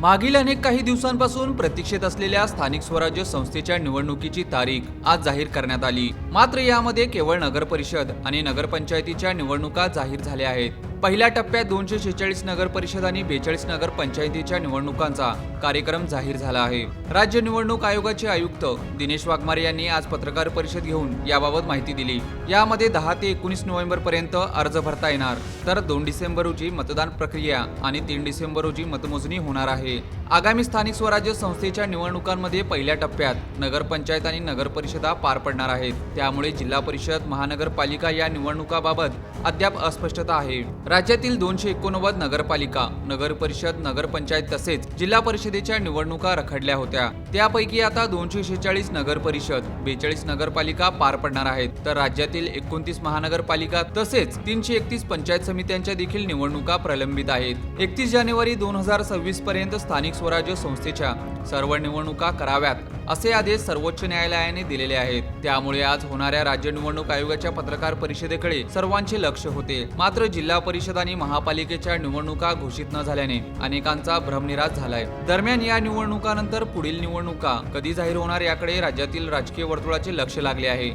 मागील अनेक काही दिवसांपासून प्रतीक्षेत असलेल्या स्थानिक स्वराज्य संस्थेच्या निवडणुकीची तारीख आज जाहीर करण्यात आली. मात्र यामध्ये केवळ नगर परिषद आणि नगरपंचायतीच्या निवडणुका जाहीर झाल्या आहेत. पहिल्या टप्प्यात दोनशे शेहेचाळीस नगर परिषद आणि बेचाळीस नगर पंचायतीच्या निवडणुकांचा कार्यक्रम जाहीर झाला आहे. राज्य निवडणूक आयोगाचे आयुक्त दिनेश वाघमारे यांनी आज पत्रकार परिषद घेऊन याबाबत माहिती दिली. यामध्ये दहा ते एकोणीस नोव्हेंबर पर्यंत अर्ज भरता येणार. तर दोन डिसेंबर रोजी मतदान प्रक्रिया आणि तीन डिसेंबर रोजी मतमोजणी होणार आहे. आगामी स्थानिक स्वराज्य संस्थेच्या निवडणुकांमध्ये पहिल्या टप्प्यात नगरपंचायत आणि नगरपरिषदा पार पडणार आहेत. त्यामुळे जिल्हा परिषद महानगरपालिका या निवडणुकाबाबत अद्याप अस्पष्टता आहे. राज्यातील दोनशे एकोणनव्वद नगरपालिका नगरपरिषद नगरपंचायत तसेच जिल्हा परिषदेच्या निवडणुका रखडल्या होत्या. त्यापैकी आता दोनशे शेहेचाळीस नगरपरिषद बेचाळीस नगरपालिका पार पडणार आहेत. तर राज्यातील एकोणतीस महानगरपालिका तसेच तीनशे एकतीस पंचायत समित्यांच्या देखील निवडणुका प्रलंबित आहेत. एकतीस जानेवारी दोन हजार सव्वीस पर्यंत स्थानिक स्वराज्य संस्थेच्या सर्व निवडणुका कराव्यात असे आदेश सर्वोच्च न्यायालयाने दिलेले आहेत. त्यामुळे आज होणाऱ्या राज्य निवडणूक आयोगाच्या पत्रकार परिषदेकडे सर्वांचे लक्ष होते. मात्र जिल्हा परिषद आणि महापालिकेच्या निवडणुका घोषित न झाल्याने अनेकांचा भ्रमनिराश झालाय. दरम्यान या निवडणुकानंतर पुढील निवडणुका कधी जाहीर होणार याकडे राज्यातील राजकीय वर्तुळाचे लक्ष लागले आहे.